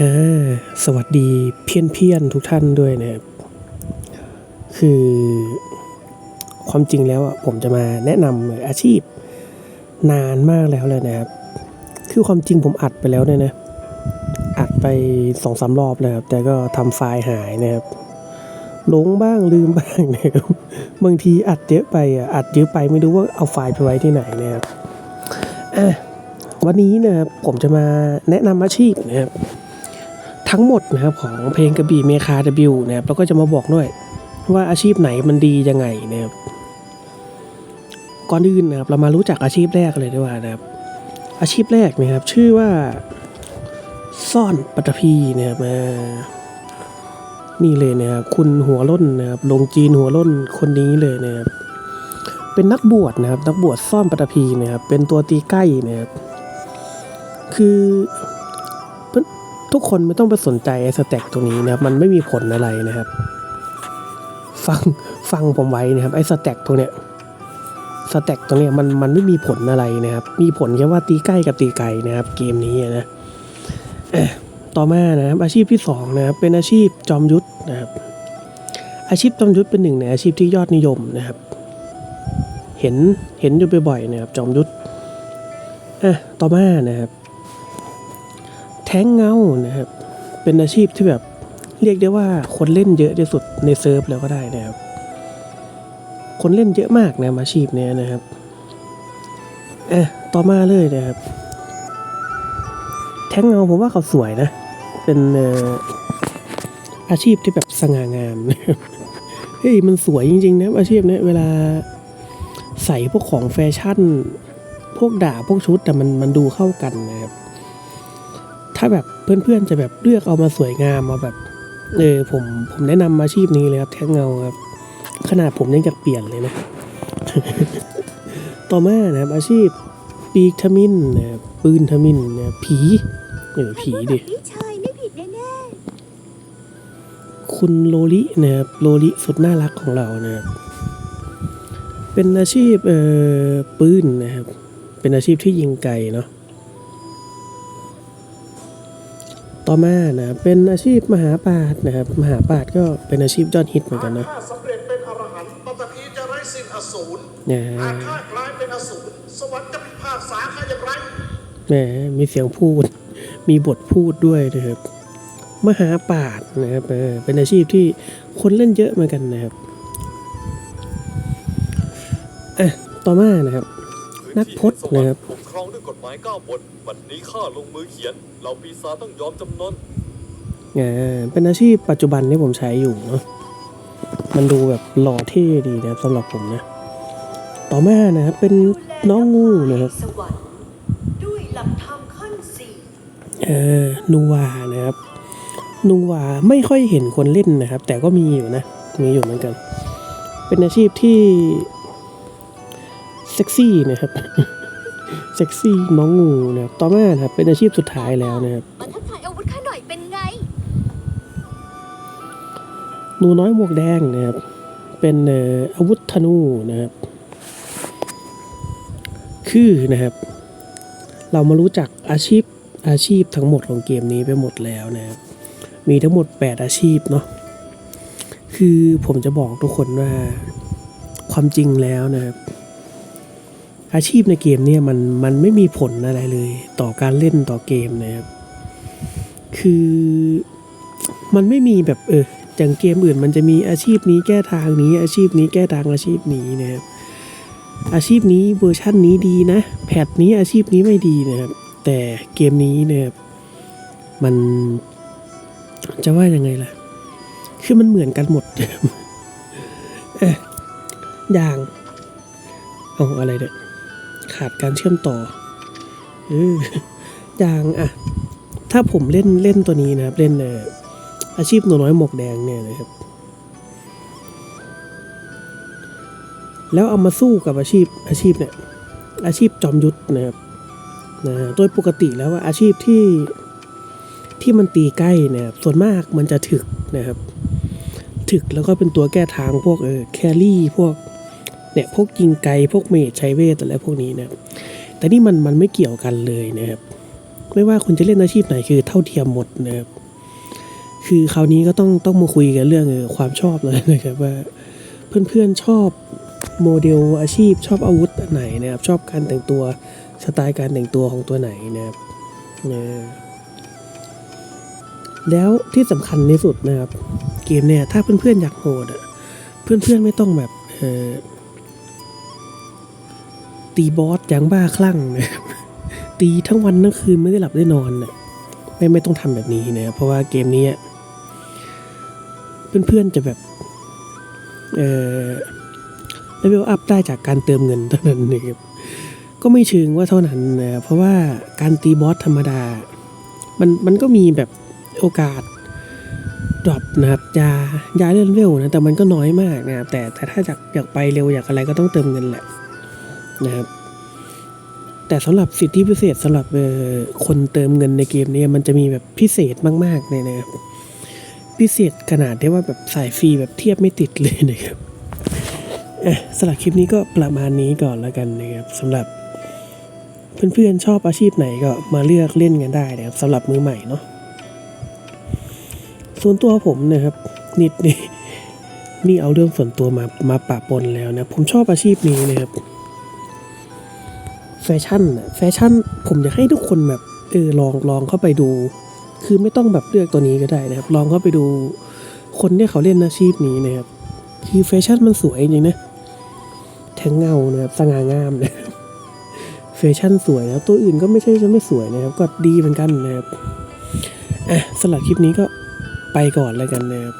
อ่าสวัสดีเพี้ยนเพียนทุกท่านด้วยนะครับ คือความจริงแล้วผมจะมาแนะนำอาชีพนานมากแล้วเลยนะครับ คือความจริงผมอัดไปแล้วเนี่ยนะอัดไปสองสามรอบแล้วครับ แต่ก็ทำไฟล์หายนะครับหลงบ้างลืมบ้างนะครับบางทีอัดเยอะไปอะอัดเยอะไปไม่รู้ว่าเอาไฟล์ไปไว้ที่ไหนนะครับอะวันนี้นะครับผมจะมาแนะนำอาชีพนะครับ ทั้งหมดนะครับของเพลงกระบี่เมคาดบิวนะครับแล้วก็จะมาบอกด้วยว่าอาชีพไหนมันดียังไงนะครับก่อนอื่นนะครับเรามารู้จักอาชีพแรกเลยดีกว่านะครับ อาชีพแรกนะครับชื่อว่าซ่อนปัตตภีนะครับนี่เลยนะครับคุณหัวล้นนะครับลงจีนหัวล้นคนนี้เลยนะครับเป็นนักบวชนะครับ นักบวชซ่อนปัตตภีนะครับเป็นตัวตีใกล้นะครับคือ ทุกคนไม่ต้องไปสนใจไอ้สแต็กตรงนี้นะครับ มันไม่มีผลอะไรนะครับ ฟังฟังผมไว้นะครับ ไอ้สแต็กตรงเนี้ยสแต็กตรงเนี้ยมันมันไม่มีผลอะไรนะครับ มีผลแค่ว่าตีใกล้กับตีไกลนะครับ เกมนี้นะต่อมานะครับอาชีพที่สองนะครับเป็นอาชีพจอมยุทธนะครับ อาชีพจอมยุทธเป็นหนึ่งในอาชีพที่ยอดนิยมนะครับ เห็นเห็นอยู่บ่อยๆนะครับ จอมยุทธอะต่อมานะครับ ท้งเงานะครับ เป็นอาชีพที่แบบเรียกได้ว่าคนเล่นเยอะที่สุดในเซิร์ฟแล้วก็ได้นะครับ คนเล่นเยอะมากนะอาชีพเนี้ยนะครับอะต่อมาเลยนะครับ แท้งเงาผมว่าเขาสวยนะ เป็นเอ่ออาชีพที่แบบสง่างามนะครับเฮ้ยมันสวยจริงๆนะอาชีพเนี้ยเวลาใส่พวกของแฟชั่น พวกด่าพวกชุดแต่มันมันดูเข้ากันนะครับ ถ้าแบบเพื่อนๆจะแบบเลือกเอามาสวยงามมาแบบเออผมผมแนะนำอาชีพนี้เลยครับแท้งเงาครับ ขนาดผมยังจะเปลี่ยนเลยนะ ต่อมานะครับ อาชีพปีกทมินนะครับปืนทมินนะผีเออผีดิคุณโลลินะครับโลลิสุดน่ารักของเรานะครับเป็นอาชีพเอ่อปืนนะครับ เป็นอาชีพที่ยิงไกลเนาะ ต่อมานะครับเป็นอาชีพมหาปราชญ์นะครับมหาปราชญ์ก็เป็นอาชีพยอดฮิตเหมือนกันนะข้าสำเร็จเป็นอรหันต์ปัตตภีจะไร้สิ้นอสูรเนี่ยหากข้ากลายเป็นอสูรสวรรค์จะพิพากษาข้าอย่างไรแหมมีเสียงพูด มีบทพูดด้วยนะครับมหาปราชญ์นะครับเออเป็นอาชีพที่คนเล่นเยอะเหมือนกันนะครับอะต่อมานะครับ นักพจน์นะครับป กครอกฎหมายเก้าบทบัดนี้ข้าลงมือเขียนเหล่าปีศาจต้องยอมจำนนอ่าเป็นอาชีพปัจจุบันที่ผมใช้อยู่เนาะมันดูแบบหล่อเท่ดีนะสำหรับผมนะ ต่อมานะครับเป็นน้องงูนะครับด้วยหลักธรรมขั้นสี่เออนูวานะครับนูวาไม่ค่อยเห็นคนเล่นนะครับ แต่ก็มีอยู่นะมีอยู่เหมือนกัน เป็นอาชีพที่เซ็กซี่นะครับ เซ็กซี่น้องงูนะครับต่อมานะครับเป็นอาชีพสุดท้ายแล้วนะครับมาทักทายอาวุธข้าหน่อยเป็นไงหนูน้อยหมวกแดงนะครับเป็นเอ่ออาวุธธนูนะครับ คือนะครับ เรามารู้จักอาชีพอาชีพทั้งหมดของเกมนี้ไปหมดแล้วนะครับ มีทั้งหมด 8 อาชีพเนาะคือผมจะบอกทุกคนว่าความจริงแล้วนะครับ อาชีพในเกมเนี่ยมันมันไม่มีผลอะไรเลย ต่อการเล่นต่อเกมนะครับคือมันไม่มีแบบเอออย่างเกมอื่นมันจะมีอาชีพนี้แก้ทางนี้ อาชีพนี้แก้ทางอาชีพนี้นะครับอาชีพนี้เวอร์ชั่นนี้ดีนะ แพทนี้อาชีพนี้ไม่ดีนะครับ แต่เกมนี้นะครับมันจะว่ายังไงล่ะ คือมันเหมือนกันหมดเอ๊ะอย่างเอาอะไรเนี่ย ขาดการเชื่อมต่อเอออย่างอะ ถ้าผมเล่นเล่นตัวนี้นะครับ เล่นเอออาชีพหนูน้อยหมวกแดงเนี่ยนะครับ แล้วเอามาสู้กับอาชีพอาชีพเนี่ย อาชีพจอมยุทธนะครับนะโดยปกติแล้วอาชีพที่ที่มันตีใกล้เนะครับส่วนมากมันจะถึกนะครับ ถึกแล้วก็เป็นตัวแก้ทางพวกเออแครี่พวก เนี่ยพวกยิงไกลพวกเมจใช้เวทอะไรพวกนี้นะแต่นี่มันมันไม่เกี่ยวกันเลยนะครับไม่ว่าคุณจะเล่นอาชีพไหนคือเท่าเทียมหมดนะครับคือคราวนี้ก็ต้องต้องมาคุยกันเรื่องอความชอบเลยนะครับว่าเพื่อนๆชอบโมเดลอาชีพชอบอาวุธอันไหนนะครับชอบการแต่งตัวสไตล์การแต่งตัวของตัวไหนนะครับนะแล้วที่สำคัญที่สุดนะครับ เกมเนี่ยถ้าเพื่อนๆอยากโหดอะเพื่อนๆไม่ต้องแบบเออ ตีบอสอย่างบ้าคลั่งนะครับตีทั้งวันทั้งคืนไม่ได้หลับได้นอนน่ะไม่ไม่ต้องทำแบบนี้นะเพราะว่าเกมนี้เพื่อนๆจะแบบเอ่อเลเวลอัพได้จากการเติมเงินเท่านั้นนะครับก็ไม่เชิงว่าเท่านั้นนะเพราะว่าการตีบอสธรรมดา มันมันก็มีแบบโอกาสดรอปนะครับยายาเลื่อนเวลนะแต่มันก็น้อยมากนะครับแต่แต่ถ้าอยากอยากไปเร็วอยากอะไรก็ต้องเติมเงินแหละ นะครับ แต่สำหรับสิทธิพิเศษสำหรับคนเติมเงินในเกมนี้มันจะมีแบบพิเศษมากๆเลยนะครับ พิเศษขนาดที่ว่าแบบสายฟรีแบบเทียบไม่ติดเลยนะครับสำหรับคลิปนี้ก็ประมาณนี้ก่อนแล้วกันนะครับสำหรับเพื่อนๆชอบอาชีพไหนก็มาเลือกเล่นกันได้นะครับสำหรับมือใหม่เนาะส่วนตัวผมนะครับ นิดนี่นี่เอาเรื่องส่วนตัวมามาปะปนแล้วนะ ผมชอบอาชีพนี้นะครับ แฟชั่นนะแฟชั่นผมอยากให้ทุกคนแบบเออลองลองเข้าไปดู คือไม่ต้องแบบเลือกตัวนี้ก็ได้นะครับ ลองเข้าไปดูคนที่เขาเล่นอาชีพนี้นะครับคือแฟชั่นมันสวยจริงนะแทงเงานะครับสง่างามนะครับแฟชั่นสวยนะครับตัวอื่นก็ไม่ใช่จะไม่สวยนะครับ ก็ดีเหมือนกันนะครับอะสำหรับคลิปนี้ก็ไปก่อนแล้วกันนะครับ